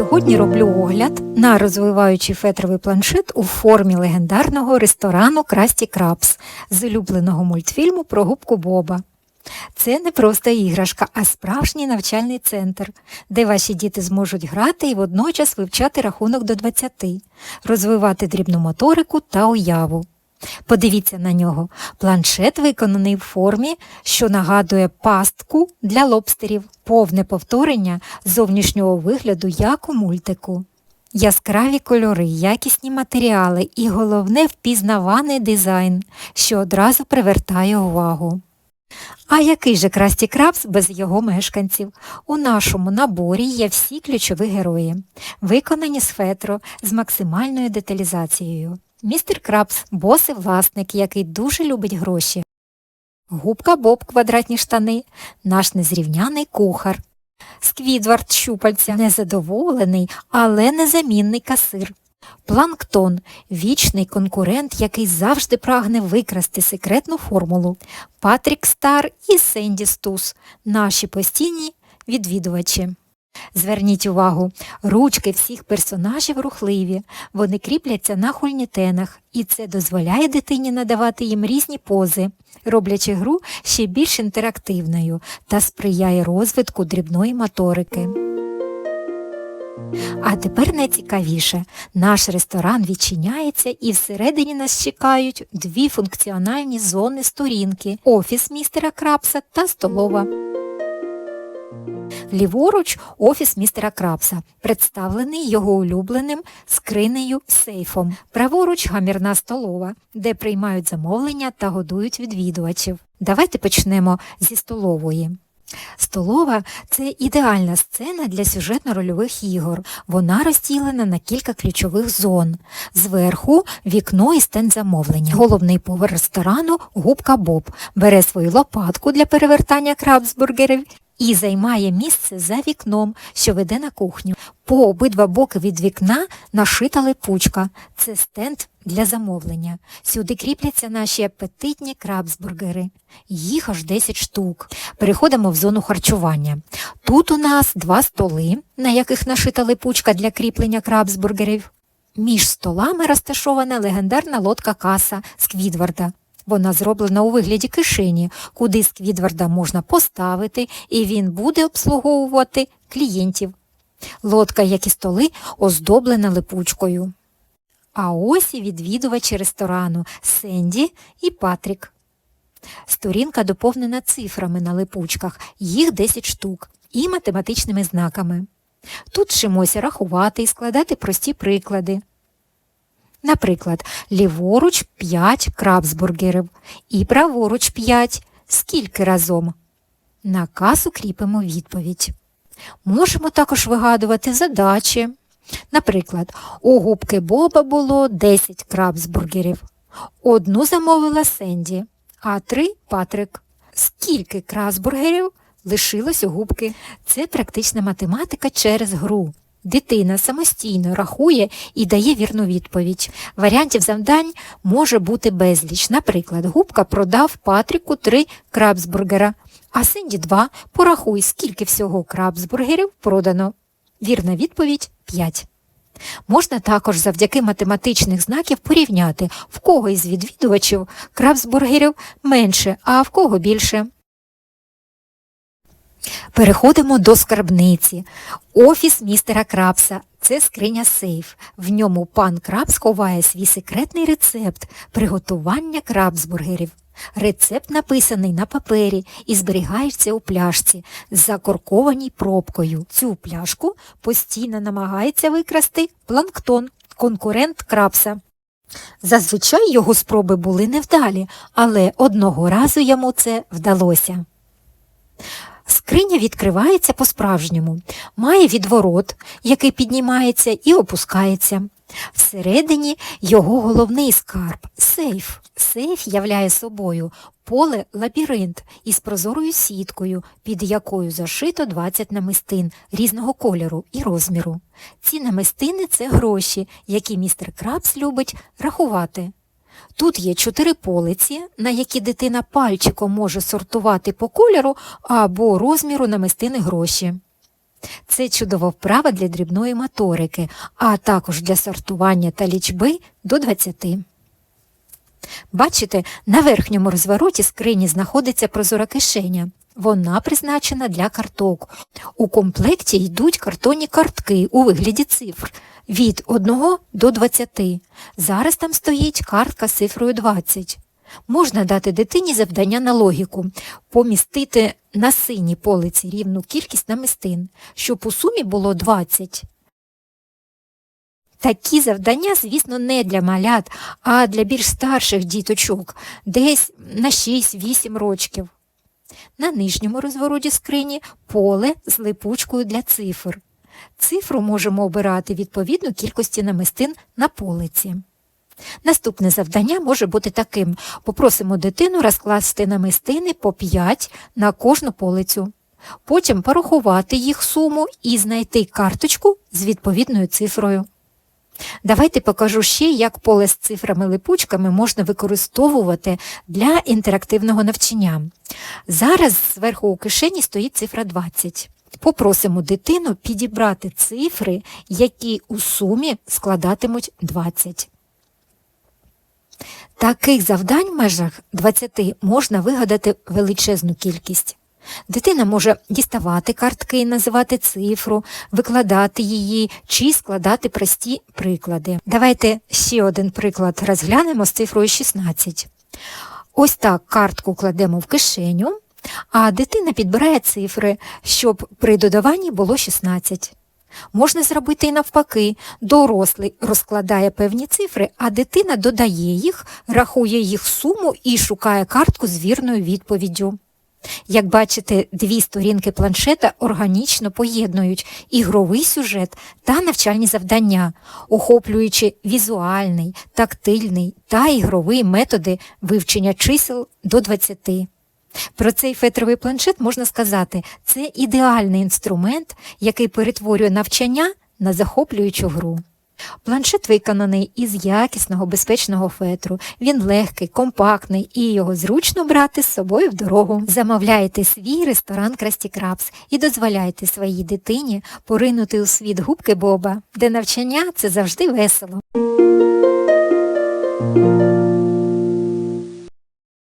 Сьогодні роблю огляд на розвиваючий фетровий планшет у формі легендарного ресторану Красті Крабс з улюбленого мультфільму про губку Боба. Це не просто іграшка, а справжній навчальний центр, де ваші діти зможуть грати і водночас вивчати рахунок до 20, розвивати дрібну моторику та уяву. Подивіться на нього. Планшет виконаний в формі, що нагадує пастку для лобстерів, повне повторення зовнішнього вигляду, як у мультику. Яскраві кольори, якісні матеріали і головне впізнаваний дизайн, що одразу привертає увагу. А який же Красті Крабс без його мешканців? У нашому наборі є всі ключові герої, виконані з фетро з максимальною деталізацією. Містер Крабс босий власник, який дуже любить гроші. Губка Боб квадратні штани, наш незрівняний кухар. Сквідвард щупальця незадоволений, але незамінний касир. Планктон вічний конкурент, який завжди прагне викрасти секретну формулу. Патрік Стар і Сенді Стус наші постійні відвідувачі. Зверніть увагу, ручки всіх персонажів рухливі, вони кріпляться на хульнітенах, і це дозволяє дитині надавати їм різні пози, роблячи гру ще більш інтерактивною та сприяє розвитку дрібної моторики. А тепер найцікавіше. Наш ресторан відчиняється і всередині нас чекають дві функціональні зони сторінки офіс містера Крабса та столова. Ліворуч офіс містера Крабса, представлений його улюбленим скринею сейфом. Праворуч гамірна столова, де приймають замовлення та годують відвідувачів. Давайте почнемо зі столової. Столова це ідеальна сцена для сюжетно-рольових ігор. Вона розділена на кілька ключових зон. Зверху вікно і стенд замовлення. Головний повар ресторану губка Боб бере свою лопатку для перевертання крабсбургерів і займає місце за вікном, що веде на кухню. По обидва боки від вікна нашита липучка. Це стенд для замовлення. Сюди кріпляться наші апетитні крабсбургери. Їх аж 10 штук. Переходимо в зону харчування. Тут у нас два столи, на яких нашита липучка для кріплення крабсбургерів. Між столами розташована легендарна лодка каса Сквідварда. Вона зроблена у вигляді кишені, куди Сквідварда можна поставити, і він буде обслуговувати клієнтів. Лодка, як і столи, оздоблена липучкою. А ось і відвідувачі ресторану Сенді і Патрік. Сторінка доповнена цифрами на липучках, їх 10 штук, і математичними знаками. Тут вчимося рахувати і складати прості приклади. Наприклад, ліворуч 5 крабсбургерів і праворуч 5. Скільки разом? На касу кріпимо відповідь. Можемо також вигадувати задачі. Наприклад, у губки Боба було 10 крабсбургерів. Одну замовила Сенді, а три Патрик. Скільки крабсбургерів лишилось у губки? Це практична математика через гру. Дитина самостійно рахує і дає вірну відповідь. Варіантів завдань може бути безліч. Наприклад, губка продав Патріку три крабсбургера, а Синді два. Порахуй, скільки всього крабсбургерів продано. Вірна відповідь 5. Можна також завдяки математичних знаків порівняти, в кого із відвідувачів крабсбургерів менше, а в кого більше. Переходимо до скарбниці. Офіс містера Крабса. Це скриня сейф. В ньому пан Крабс ховає свій секретний рецепт приготування крабсбургерів. Рецепт написаний на папері і зберігається у пляшці, закоркованій пробкою. Цю пляшку постійно намагається викрасти планктон, конкурент крабса. Зазвичай його спроби були невдалі, але одного разу йому це вдалося. Скриня відкривається по-справжньому, має відворот, який піднімається і опускається. Всередині його головний скарб сейф. Сейф являє собою поле лабіринт із прозорою сіткою, під якою зашито 20 намистин різного кольору і розміру. Ці намистини це гроші, які містер Крабс любить рахувати. Тут є чотири полиці, на які дитина пальчиком може сортувати по кольору або розміру намистини гроші. Це чудова вправа для дрібної моторики, а також для сортування та лічби до 20. Бачите, на верхньому розвороті скрині знаходиться прозора кишеня. Вона призначена для карток. У комплекті йдуть картонні картки у вигляді цифр від 1 до 20. Зараз там стоїть картка з цифрою 20. Можна дати дитині завдання на логіку, помістити на синій полиці рівну кількість намистин, щоб у сумі було 20. Такі завдання, звісно, не для малят, а для більш старших діточок, десь на 6-8 рочків. На нижньому розвороті скрині поле з липучкою для цифр. Цифру можемо обирати відповідно кількості намистин на полиці. Наступне завдання може бути таким. Попросимо дитину розкласти намистини по 5 на кожну полицю. Потім порахувати їх суму і знайти карточку з відповідною цифрою. Давайте покажу ще, як поле з цифрами-липучками можна використовувати для інтерактивного навчання. Зараз зверху у кишені стоїть цифра 20. Попросимо дитину підібрати цифри, які у сумі складатимуть 20. Таких завдань в межах 20 можна вигадати величезну кількість. Дитина може діставати картки, називати цифру, викладати її чи складати прості приклади. Давайте ще один приклад розглянемо з цифрою 16. Ось так картку кладемо в кишеню, а дитина підбирає цифри, щоб при додаванні було 16. Можна зробити і навпаки. Дорослий розкладає певні цифри, а дитина додає їх, рахує їх суму і шукає картку з вірною відповіддю. Як бачите, дві сторінки планшета органічно поєднують ігровий сюжет та навчальні завдання, охоплюючи візуальний, тактильний та ігровий методи вивчення чисел до 20. Про цей фетровий планшет можна сказати, це ідеальний інструмент, який перетворює навчання на захоплюючу гру. Планшет виконаний із якісного безпечного фетру. Він легкий, компактний і його зручно брати з собою в дорогу. Замовляйте свій ресторан Красті Крабс і дозволяйте своїй дитині поринути у світ губки Боба, де навчання це завжди весело.